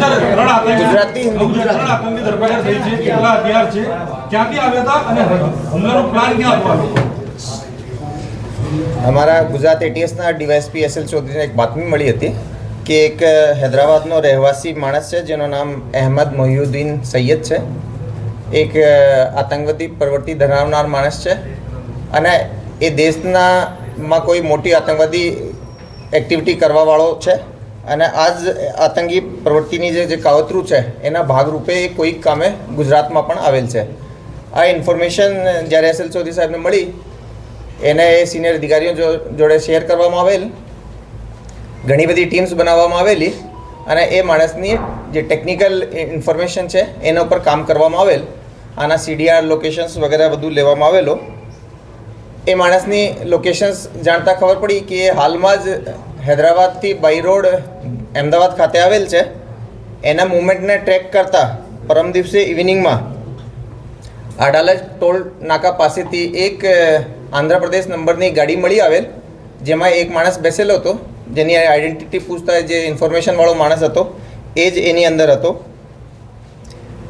ગુજરાતી, હિન્દી, ત્રણ આતંકી ધરપકડ થઈ છે કેટલા હથિયાર છે? ક્યાંથી આવ્યા હતા અને હુમલાનો પ્લાન ક્યાં હતો? અમારા ગુજરાત એટીએસના ડીવાયએસપી એસએલ ચૌધરીને એક બાતમી મળી હતી કે એક હૈદરાબાદનો રહેવાસી માણસ છે જેનું નામ અહેમદ મોહિઉદ્દીન સૈયદ છે. એક આતંકવાદી પ્રવૃત્તિ ધરાવનાર માણસ છે. અને એ દેશના માં કોઈ મોટી આતંકવાદી એક્ટિવિટી કરવાવાળો છે. અને આ જ આતંકી પ્રવૃત્તિની જે કાવતરું છે, એના ભાગરૂપે એ કોઈક કામે ગુજરાતમાં પણ આવેલ છે. આ ઇન્ફોર્મેશન જ્યારે એસ એલ ચૌધરી સાહેબને મળી, એને એ સિનિયર અધિકારીઓ જોડે શેર કરવામાં આવેલ, ઘણી બધી ટીમ્સ બનાવવામાં આવેલી, અને એ માણસની જે ટેકનિકલ ઇન્ફોર્મેશન છે, એના ઉપર કામ કરવામાં આવેલ, આના સીડીઆર લોકેશન્સ વગેરે બધું લેવામાં આવેલો. એ માણસની લોકેશન્સ જાણતા ખબર પડી કે હાલમાં જ હૈદરાબાદથી બાય રોડ અમદાવાદ ખાતે આવેલ છે. એના મુવમેન્ટને ટ્રેક કરતા પરમ દિવસે ઇવનિંગમાં આડાલજ ટોલ નાકા પાસેથી એક આંધ્રપ્રદેશ નંબરની ગાડી મળી આવેલ, જેમાં એક માણસ બેસેલો હતો. જેની આઈડેન્ટિટી પૂછતા જે ઇન્ફોર્મેશનવાળો માણસ હતો, એ જ એની અંદર હતો.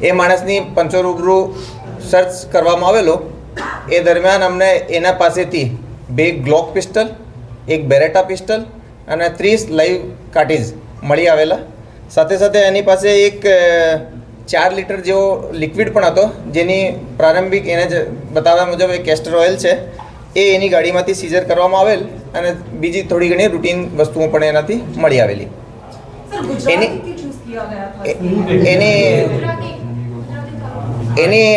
એ માણસની પંચો રૂબરૂ સર્ચ કરવામાં આવેલો. એ દરમિયાન અમને એના પાસેથી બે ગ્લોક પિસ્ટલ, એક બેરેટા પિસ્ટલ અને ત્રીસ લાઈવ કાર્ટીન્સ મળી આવેલા. સાથે સાથે એની પાસે એક ચાર લીટર જેવો લિક્વિડ પણ હતો જેની પ્રારંભિક એને જ બતાવ્યા મુજબ એક કેસ્ટર ઓઇલ છે. એ એની ગાડીમાંથી સીઝર કરવામાં આવેલ અને બીજી થોડી ઘણી રૂટીન વસ્તુઓ પણ એનાથી મળી આવેલી. એની એની એની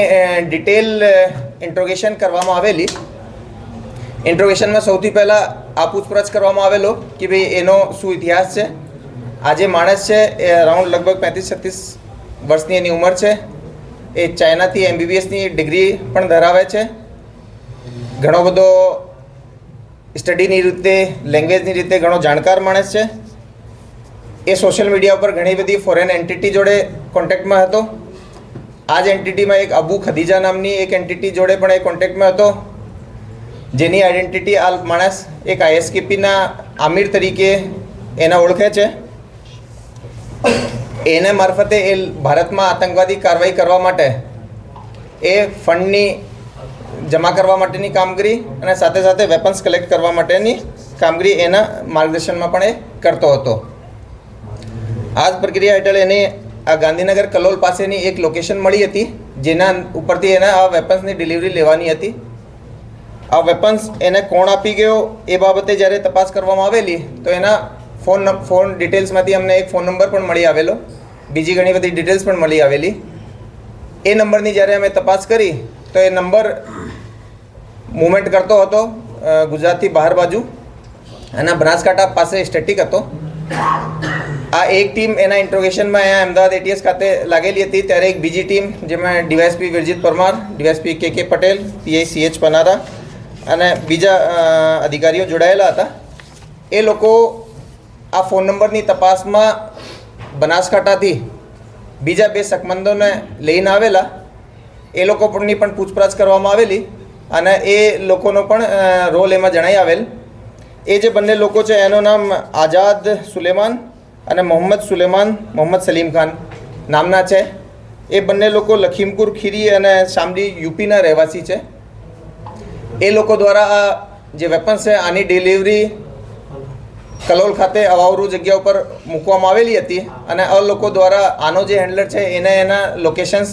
ડિટેલ ઇન્ટ્રોગેશન કરવામાં આવેલી. ઇન્ટ્રોગેશનમાં સૌથી પહેલાં આ પૂછપરછ કરવામાં આવેલો કે ભાઈ એનો શું ઇતિહાસ છે? આ જે માણસ છે, એ અરાઉન્ડ લગભગ પેંત્રીસ છત્રીસ વર્ષની એની ઉંમર છે. એ ચાઇનાથી એમબીબીએસની ડિગ્રી પણ ધરાવે છે. ઘણો બધો સ્ટડીની રીતે, લેંગ્વેજની રીતે ઘણો જાણકાર માણસ છે. એ સોશિયલ મીડિયા ઉપર ઘણી બધી ફોરેન એન્ટિટી જોડે કોન્ટેક્ટમાં હતો. આ જ એન્ટિટીમાં એક અબુ ખદીજા નામની એક એન્ટિટી જોડે પણ એ કોન્ટેક્ટમાં હતો. જેની આઈડેન્ટિટી આ માણસ એક આઈએસકેપીના આમિર તરીકે એને ઓળખે છે. એને મારફતે એ ભારતમાં આતંકવાદી કાર્યવાહી કરવા માટે એ ફંડની જમા કરવા માટેની કામગીરી અને સાથે સાથે વેપન્સ કલેક્ટ કરવા માટેની કામગીરી એના માર્ગદર્શનમાં પણ એ કરતો હતો. આ જ પ્રક્રિયા હેઠળ એને આ ગાંધીનગર કલોલ પાસેની એક લોકેશન મળી હતી, જેના ઉપરથી એને આ વેપન્સની ડિલિવરી લેવાની હતી. આ વેપન્સ એને કોણ આપી ગયો એ બાબતે જ્યારે તપાસ કરવામાં આવેલી, તો એના ફોન ફોન ડિટેલ્સમાંથી અમને એક ફોન નંબર પણ મળી આવેલો. બીજી ઘણી બધી ડિટેલ્સ પણ મળી આવેલી. એ નંબરની જ્યારે અમે તપાસ કરી, તો એ નંબર મૂવમેન્ટ કરતો હતો ગુજરાતથી બહાર બાજુ. અને બનાસકાંઠા પાસે સ્ટેટિક હતો. આ એક ટીમ એના ઇન્ટ્રોગેશનમાં અહીંયા અમદાવાદ એટીએસ ખાતે લાગેલી હતી. ત્યારે એક બીજી ટીમ જેમાં ડીવાયએસપી વિરજીત પરમાર, ડીવાયએસપી કે કે પટેલ પીઆઈ સી પનારા અને બીજા અધિકારીઓ જોડાયેલા હતા. એ લોકો આ ફોન નંબરની તપાસમાં બનાસકાંઠાથી બીજા બે શકમંદોને લઈને આવેલા. એ લોકો પણની પણ પૂછપરછ કરવામાં આવેલી અને એ લોકોનો પણ રોલ એમાં જણાઈ આવેલ. એ જે બંને લોકો છે, એનું નામ આઝાદ સુલેમાન અને મોહમ્મદ સુલેમાન, મોહમ્મદ સલીમ ખાન નામના છે. એ બંને લોકો લખીમપુર ખીરી અને શામલી યુપીના રહેવાસી છે. એ લોકો દ્વારા આ જે વેપન્સ છે, આની ડિલિવરી કલોલ ખાતે અવાવરૂ જગ્યા ઉપર મૂકવામાં આવેલી હતી અને આ લોકો દ્વારા આનો જે હેન્ડલર છે, એને એના લોકેશન્સ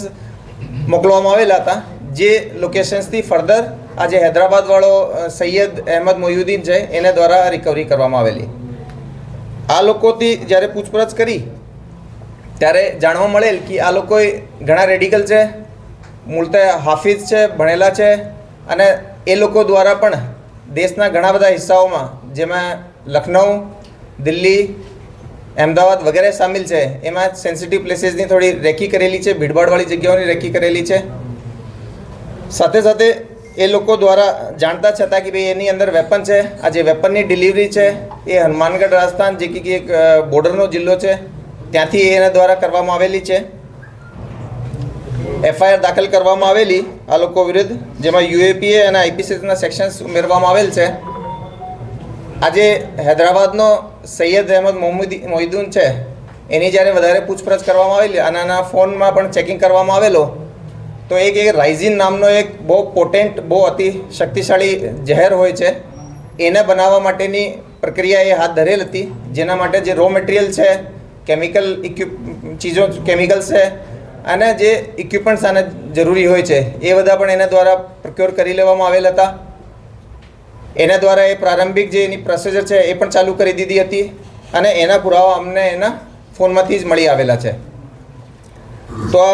મોકલવામાં આવેલા હતા. જે લોકેશન્સથી ફર્ધર આ જે હૈદરાબાદવાળો સૈયદ અહેમદ મોયુદ્દીન છે, એને દ્વારા રિકવરી કરવામાં આવેલી. આ લોકોથી જ્યારે પૂછપરછ કરી, ત્યારે જાણવા મળેલ કે આ લોકોએ ઘણા રેડિકલ છે, મૂળતે હાફિઝ છે, ભણેલા છે અને એ લોકો દ્વારા પણ દેશના ઘણા બધા હિસ્સાઓમાં, જેમાં લખનઉ, દિલ્હી, અમદાવાદ વગેરે સામેલ છે, એમાં સેન્સિટિવ પ્લેસીસની થોડી રેકી કરેલી છે, ભીડભાડવાળી જગ્યાઓની રેકી કરેલી છે. સાથે સાથે એ લોકો દ્વારા જાણતા છતાં કે ભાઈ એની અંદર વેપન છે, આ જે વેપનની ડિલિવરી છે, એ હનુમાનગઢ રાજસ્થાન જે કે એક બોર્ડરનો જિલ્લો છે, ત્યાંથી એના દ્વારા કરવામાં આવેલી છે. એફઆઈઆર દાખલ કરવામાં આવેલી આ લોકો વિરુદ્ધ, જેમાં યુએપીએ અને આઈપીસીના સેક્શન્સ ઉમેરવામાં આવેલ છે. આજે હૈદરાબાદનો સૈયદ અહેમદ મોહમ્મદી મોહિદ્દીન છે, એની જ્યારે વધારે પૂછપરછ કરવામાં આવેલી અને આના ફોનમાં પણ ચેકિંગ કરવામાં આવેલો, તો એક એક રાઇઝિન નામનો એક બહુ પોટેન્ટ બહુ અતિ શક્તિશાળી ઝેર હોય છે. એને બનાવવા માટેની પ્રક્રિયા એ હાથ ધરેલ હતી, જેના માટે જે રો મટીરિયલ છે કેમિકલ ઇક્વિપ ચીજો કેમિકલ્સ છે અને જે ઇક્વિપમેન્ટ્સ આને જરૂરી હોય છે, એ બધા પણ એના દ્વારા પ્રોક્યોર કરી લેવામાં આવેલ હતા. એના દ્વારા એ પ્રારંભિક જે એની પ્રોસેજર છે, એ પણ ચાલુ કરી દીધી હતી અને એના પુરાવા અમને એના ફોનમાંથી જ મળી આવેલા છે. તો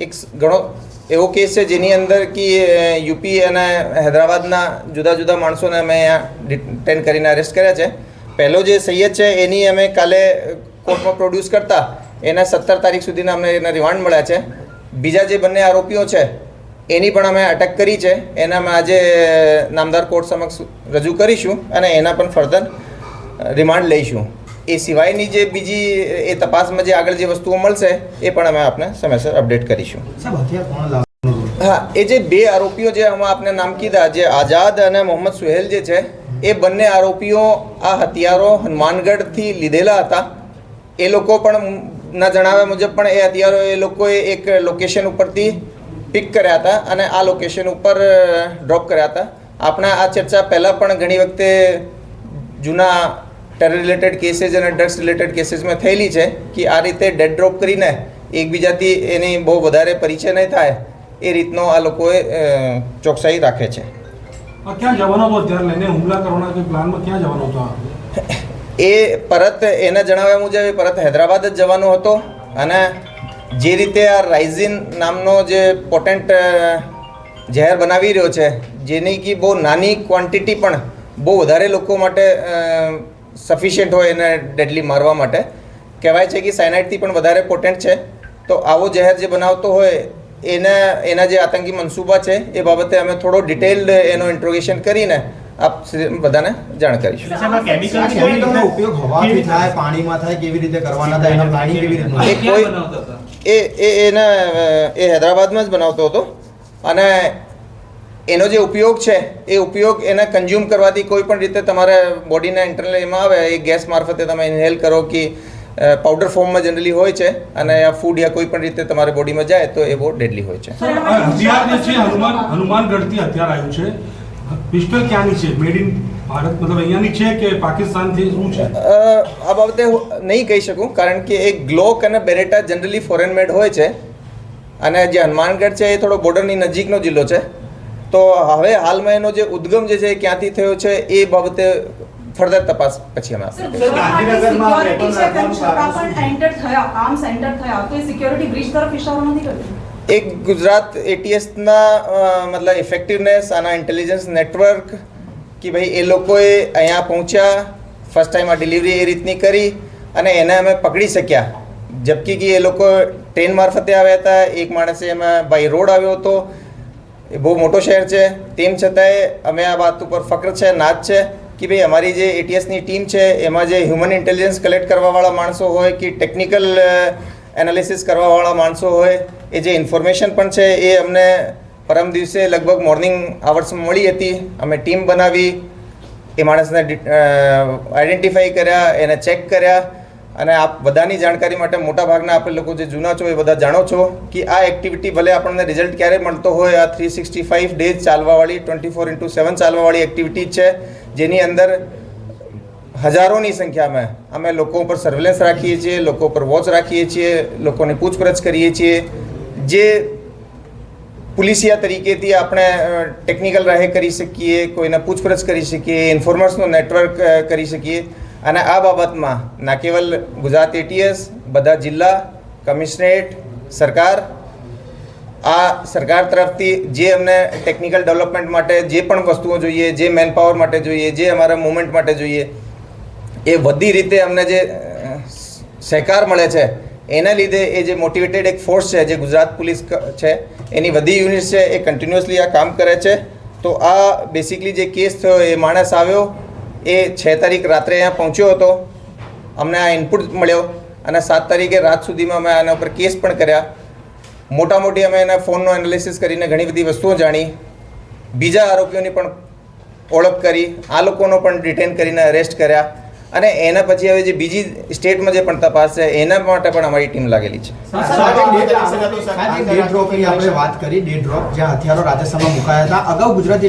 એક ઘણો એવો કેસ છે જેની અંદર કે યુપી અને હૈદરાબાદના જુદા જુદા માણસોને અમે અહીંયા ડિટેન કરીને અરેસ્ટ કર્યા છે. પહેલો જે સૈયદ છે, એની અમે કાલે કોર્ટમાં પ્રોડ્યુસ કરતા એના સત્તર તારીખ સુધીના અમને એના રિમાન્ડ મળ્યા છે. બીજા જે બંને આરોપીઓ છે એની પણ અમે અટક કરી છે. એના અમે આજે નામદાર કોર્ટ સમક્ષ રજૂ કરીશું અને એના પણ ફર્ધર રિમાન્ડ લઈશું. એ સિવાયની જે બીજી એ તપાસમાં જે આગળ જે વસ્તુઓ મળશે એ પણ અમે આપને સમયસર અપડેટ કરીશું? હા એ જે બે આરોપીઓ જે અમે આપને નામ કીધા જે આઝાદ અને મોહમ્મદ સુહેલ જે છે એ બંને આરોપીઓ આ હથિયારો હનુમાનગઢથી લીધેલા હતા. એ લોકો પણ ના જણાવ્યા મુજબ પણ એ હથિયારો એ લોકોએ એક લોકેશન ઉપરથી પિક કર્યા હતા અને આ લોકેશન ઉપર ડ્રોપ કર્યા હતા. આપણા આ ચર્ચા પહેલાં પણ ઘણી વખતે જૂના ટેરર રિલેટેડ કેસીસ અને ડ્રગ્સ રિલેટેડ કેસીસમાં થયેલી છે કે આ રીતે ડેડ ડ્રોપ કરીને એકબીજાથી એની બહુ વધારે પરિચય નહીં થાય એ રીતનો આ લોકોએ ચોકસાઈ રાખે છે. ક્યાં જવાનો હતો? અત્યારે લઈને હુમલા કરવાના પ્લાનમાં ક્યાં જવાનો હતો? એ પરત એના જણાવ્યા મુજબ એ પરત હૈદરાબાદ જ જવાનો હતો અને જે રીતે આ રાઇઝિન નામનો જે પોટેન્ટ ઝેર બનાવી રહ્યો છે, જેની કે બહુ નાની ક્વોન્ટિટી પણ બહુ વધારે લોકો માટે સફિશિયન્ટ હોય એને ડેડલી મારવા માટે. કહેવાય છે કે સાયનાઇડથી પણ વધારે પોટેન્ટ છે. તો આવો ઝેર જે બનાવતો હોય, એના એના જે આતંકી મનસૂબા છે, એ બાબતે અમે થોડો ડિટેલ્ડ એનો ઇન્ટ્રોગેશન કરીને આપ બધાને જાણ કરીશું ઉપયોગ હવાથી થાય પાણીમાં થાય કેવી રીતે કરવાના થાય એનો પ્લાનિંગ કેવી રીતનું એ કોઈ એ એ એના એ હૈદરાબાદમાં જ બનાવતો હતો. અને એનો જે ઉપયોગ છે એ ઉપયોગ એને કન્ઝ્યુમ કરવાથી કોઈ પણ રીતે તમારે બોડીના ઇન્ટરનલ એમાં આવે એ ગેસ મારફતે તમે ઇન્હેલ કરો કે પાવડર ફોર્મમાં જનરલી હોય છે અને આ ફૂડ યા કોઈ પણ રીતે તમારે બોડીમાં જાય તો એ બહુ ડેડલી હોય છે. હનુમાનગઢથી હથિયાર આવ્યું છે. પિસ્ટલ ક્યાંની છે? Made in Bharat? મતલબ અહીંયાની છે કે પાકિસ્તાનથી શું છે? આ બાબતે હું નહીં કહી શકું કારણ કે એ ગ્લોક અને બેરેટા જનરલી ફોરેન મેડ હોય છે. અને જે હનુમાનગઢ છે એ થોડો બોર્ડરની નજીકનો જિલ્લો છે. તો હવે હાલમાં એનો જે ઉદ્ગમ જે છે એ ક્યાંથી થયો છે એ બાબતે ફર્ધર તપાસ પછી અમે ગાંધીનગરમાં પણ એન્ટર થયા આર્મ્સ એન્ટર થયા. તો સિક્યોરિટી બ્રિજ તરફ ઇશારો નથી કરતું એક ગુજરાત એટીએસના મતલબ ઇફેક્ટિવનેસ આના ઇન્ટેલિજન્સ નેટવર્ક કે ભાઈ એ લોકોએ અહીંયા પહોંચ્યા ફર્સ્ટ ટાઈમ આ ડિલિવરી એ રીતની કરી અને એને અમે પકડી શક્યા. જબકી કે એ લોકો ટ્રેન મારફતે આવ્યા હતા, એક માણસે એમાં બાય રોડ આવ્યો હતો. એ બહુ મોટો શહેર છે. તેમ છતાંય અમે આ વાત ઉપર ફક્ર છે નાચ છે કે ભાઈ અમારી જે એટીએસની ટીમ છે, એમાં જે હ્યુમન ઇન્ટેલિજન્સ કલેક્ટ કરવાવાળા માણસો હોય કે ટેકનિકલ એનાલિસિસ કરવાવાળા માણસો હોય, એ જે ઇન્ફોર્મેશન પણ છે, એ અમને પરમ દિવસે લગભગ મોર્નિંગ આવર્સમાં મળી હતી. અમે ટીમ બનાવી, એ માણસને આઈડેન્ટિફાઈ કર્યા, એને ચેક કર્યા. અને આપ બધાની જાણકારી માટે મોટાભાગના આપણે લોકો જે જૂના છો, એ બધા જાણો છો કે આ એક્ટિવિટી ભલે આપણને રિઝલ્ટ ક્યારે મળતો હોય, આ થ્રી સિક્સટી ફાઇવ ડેઝ ચાલવાવાળી ટ્વેન્ટી ફોર ઇન્ટુ સેવન ચાલવાવાળી એક્ટિવિટી છે. જેની અંદર હજારોની સંખ્યામાં અમે લોકો ઉપર સર્વેલન્સ રાખીએ છીએ, લોકો ઉપર વોચ રાખીએ છીએ, લોકોની પૂછપરછ કરીએ છીએ. જે પોલીસિયા તરીકેથી આપણે ટેકનિકલ રાહે કરી શકીએ, કોઈને પૂછપરછ કરી શકીએ ઇન્ફોર્મર્સનું નેટવર્ક કરી શકીએ. અને આ બાબતમાં ના કેવલ ગુજરાત એટીએસ બધા જિલ્લા કમિશનરેટ સરકાર, આ સરકાર તરફથી જે અમને ટેકનિકલ ડેવલપમેન્ટ માટે જે પણ વસ્તુઓ જોઈએ, જે મેનપાવર માટે જોઈએ, જે અમારા મુવમેન્ટ માટે જોઈએ એ બધી રીતે અમને જે સહકાર મળે છે, એના લીધે એ જે મોટિવેટેડ એક ફોર્સ છે, જે ગુજરાત પોલીસ છે, એની બધી યુનિટ છે, એ કન્ટિન્યુઅસલી આ કામ કરે છે. તો આ બેસિકલી જે કેસ થયો, એ માણસ આવ્યો, એ છ તારીખ રાત્રે અહીંયા પહોંચ્યો હતો. અમને આ ઇનપુટ મળ્યો અને સાત તારીખે રાત સુધીમાં અમે આના ઉપર કેસ પણ કર્યા. મોટા મોટી અમે એના ફોનનો એનાલિસિસ કરીને ઘણી બધી વસ્તુઓ જાણી. બીજા આરોપીઓની પણ ઓળખ કરી. આ લોકોનો પણ ડિટેન કરીને અરેસ્ટ કર્યા. અને એના પછી હવે જે બીજી સ્ટેટમાં જે પણ તપાસ છે એના માટે પણ અમારી ટીમ લાગેલી છે. આપણે વાત કરી ડેડ ડ્રોપ જ્યાં હથિયારો રાજસ્થાનમાં મુકાયા હતા. અગાઉ ગુજરાત